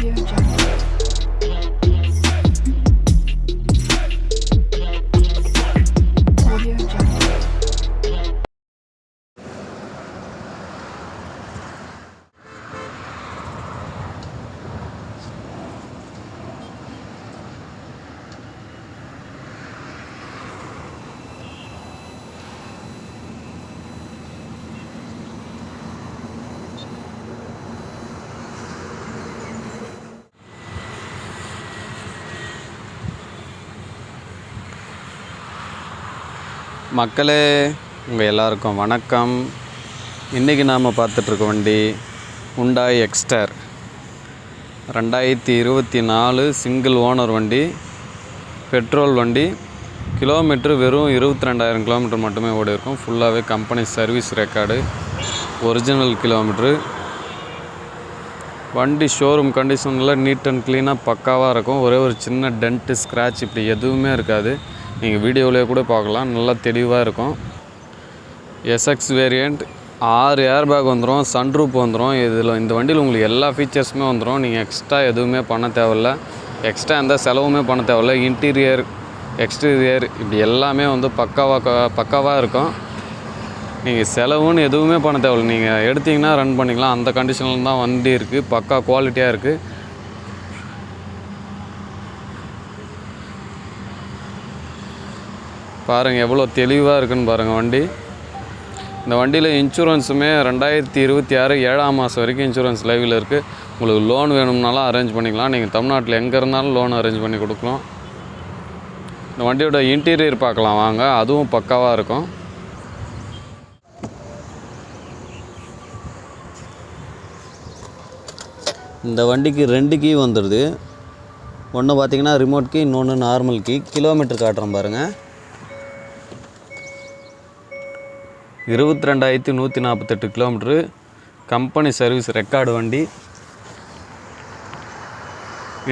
Audio Jungle. மக்களே உங்கள் எல்லாருக்கும் வணக்கம். இன்றைக்கி நாம் பார்த்துட்ருக்க வண்டி உண்டாய் எக்ஸ்டர் ரெண்டாயிரத்தி இருபத்தி நாலு சிங்கிள் ஓனர் வண்டி பெட்ரோல் வண்டி. கிலோமீட்ரு வெறும் இருபத்தி ரெண்டாயிரம் கிலோமீட்டர் மட்டுமே ஓடி இருக்கும். ஃபுல்லாகவே company service record original kilometre வண்டி ஷோரூம் கண்டிஷனில் நீட் அண்ட் க்ளீனாக பக்காவாக இருக்கும். ஒரே ஒரு சின்ன டென்ட்டு ஸ்க்ராட்ச் இப்படி எதுவுமே இருக்காது. நீங்கள் வீடியோவிலே கூட பார்க்கலாம். நல்லா தெளிவாக இருக்கும். எஸ்எக்ஸ் வேரியண்ட் ஆறு ஏர் பேக் வந்துடும் சன்ரூப் வந்துடும் இதில் இந்த வண்டியில் உங்களுக்கு எல்லா ஃபீச்சர்ஸுமே வந்துடும் நீங்கள் எக்ஸ்ட்ரா எதுவுமே பண்ண தேவையில்ல. எக்ஸ்ட்ரா எந்த செலவுமே பண்ண தேவையில்ல. இன்டீரியர் எக்ஸ்டீரியர் இப்படி எல்லாமே வந்து பக்காவாக பக்காவாக இருக்கும். நீங்கள் செலவுன்னு எதுவுமே பண்ண தேவையில்ல. நீங்கள் எடுத்தீங்கன்னா ரன் பண்ணிக்கலாம். அந்த கண்டிஷனில் தான் வண்டி இருக்குது பக்கா குவாலிட்டியாக இருக்குது பாருங்கள் எவ்வளோ தெளிவாக இருக்குன்னு பாருங்கள் வண்டி. இந்த வண்டியில் இன்சூரன்ஸுமே ரெண்டாயிரத்தி இருபத்தி ஆறு ஏழாம் மாதம் வரைக்கும் இன்சூரன்ஸ் லைவில் இருக்குது உங்களுக்கு லோன் வேணும்னாலும் அரேஞ்ச் பண்ணிக்கலாம். நீங்கள் தமிழ்நாட்டில் எங்கே இருந்தாலும் லோன் அரேஞ்ச் பண்ணி கொடுக்கலாம். இந்த வண்டியோட இன்டீரியர் பார்க்கலாம் வாங்க அதுவும் பக்காவாக இருக்கும். இந்த வண்டிக்கு ரெண்டு கீ வந்துடுது ஒன்று பார்த்தீங்கன்னா ரிமோட் கீ இன்னொன்று நார்மல் கீ. கிலோமீட்டர் காட்டுறேன் பாருங்கள் இருபத்தி ரெண்டாயிரத்தி நூற்றி நாற்பத்தெட்டு கிலோமீட்ரு கம்பெனி சர்வீஸ் ரெக்கார்டு வண்டி.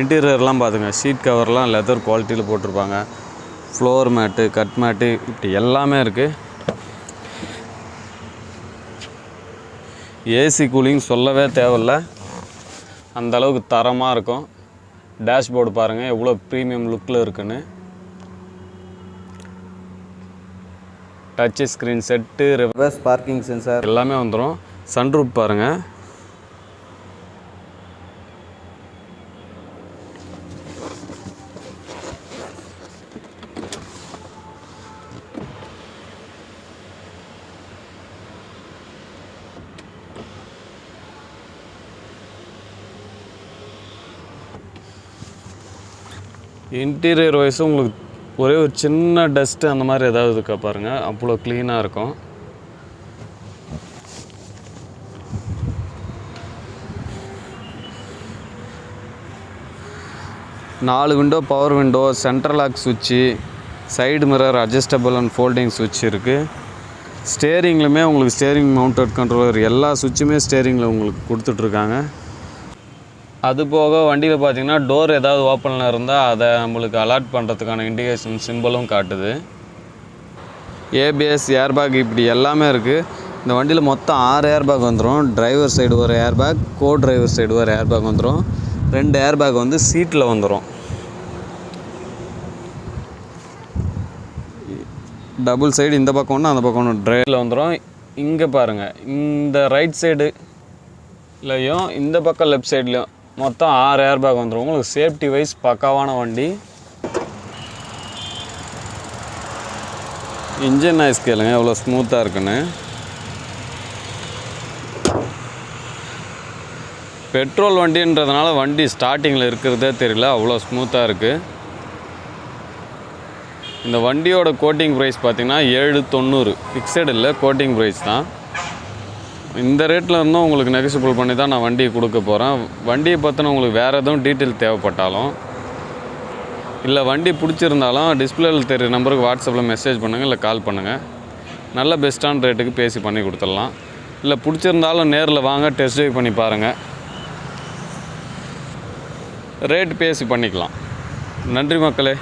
இன்டீரியர்லாம் பார்த்துங்க சீட் கவர்லாம் லெதர் குவாலிட்டியில் போட்டிருப்பாங்க. ஃப்ளோர் மேட்டு கட் மேட்டு இப்படி எல்லாமே இருக்குது ஏசி கூலிங் சொல்லவே தேவையில்ல. அந்த அளவுக்கு தரமாக இருக்கும். டேஷ்போர்டு பாருங்கள் எவ்வளோ ப்ரீமியம் லுக்கில் இருக்குன்னு. Touch screen set reverse parking sensor எல்லாமே வந்துடும் சன்ரூப் பாருங்கள் இன்டீரியர் வைஸும் உங்களுக்கு ஒரே ஒரு சின்ன டஸ்ட்டு அந்த மாதிரி ஏதாவது இருக்கா பாருங்கள் அவ்வளோ க்ளீனாக இருக்கும். நாலு window power window central lock சுவிட்சு side mirror adjustable and folding சுவிட்ச் இருக்குது ஸ்டேரிங்லையுமே உங்களுக்கு ஸ்டேரிங் மவுண்டட் கண்ட்ரோலர் எல்லா சுவிட்சுமே ஸ்டேரிங்கில் உங்களுக்கு கொடுத்துட்ருக்காங்க அது போக வண்டியில் பார்த்தீங்கன்னா டோர் ஏதாவது ஓப்பனில் இருந்தால் அதை நம்மளுக்கு அலாட் பண்ணுறதுக்கான இண்டிகேஷன் சிம்பிளும் காட்டுது. ஏபிஎஸ் ஏர்பேக் இப்படி எல்லாமே இருக்குது இந்த வண்டியில் மொத்தம் ஆறு ஏர்பேக் வந்துடும் டிரைவர் சைடு ஒரு ஏர்பேக் கோ டிரைவர் சைடு ஒரு ஏர்பேக் வந்துடும் ரெண்டு ஏர்பேக் வந்து சீட்டில் வந்துடும் டபுள் சைடு இந்த பக்கம் ஒன்று அந்த பக்கம் ஒன்று டிரைவில் வந்துடும் இங்கே பாருங்கள் இந்த ரைட் சைடுலையும் இந்த பக்கம் லெஃப்ட் சைட்லேயும் மொத்தம் ஆறு ஏர் பேக் வந்துடும் உங்களுக்கு சேஃப்டி வைஸ் பக்காவான வண்டி. இன்ஜின் நாய்ஸ் கேளுங்க எவ்வளோ ஸ்மூத்தாக இருக்குன்னு. பெட்ரோல் வண்டின்றதுனால வண்டி ஸ்டார்டிங்கில் இருக்கிறதே தெரியல அவ்வளோ ஸ்மூத்தாக இருக்குது இந்த வண்டியோட கோட்டிங் ப்ரைஸ் பார்த்திங்கன்னா ஏழு தொண்ணூறு. ஃபிக்ஸட் இல்லை கோட்டிங் ப்ரைஸ் தான். இந்த ரேட்டில் இருந்தும் உங்களுக்கு நெகசிபிள் பண்ணி தான் நான் வண்டியை கொடுக்க போகிறேன் வண்டியை பற்றின உங்களுக்கு வேறு எதுவும் டீட்டெயில் தேவைப்பட்டாலும் இல்லை வண்டி பிடிச்சிருந்தாலும் டிஸ்பிளேயில் தெரியுற நம்பருக்கு வாட்ஸ்அப்பில் மெசேஜ் பண்ணுங்கள் இல்லை கால் பண்ணுங்கள் நல்ல பெஸ்ட்டான ரேட்டுக்கு பேசி பண்ணி கொடுத்துடலாம். இல்லை பிடிச்சிருந்தாலும் நேரில் வாங்க டெஸ்ட் ட்ரைவ் பண்ணி பாருங்கள் ரேட் பேசி பண்ணிக்கலாம். நன்றி மக்களே.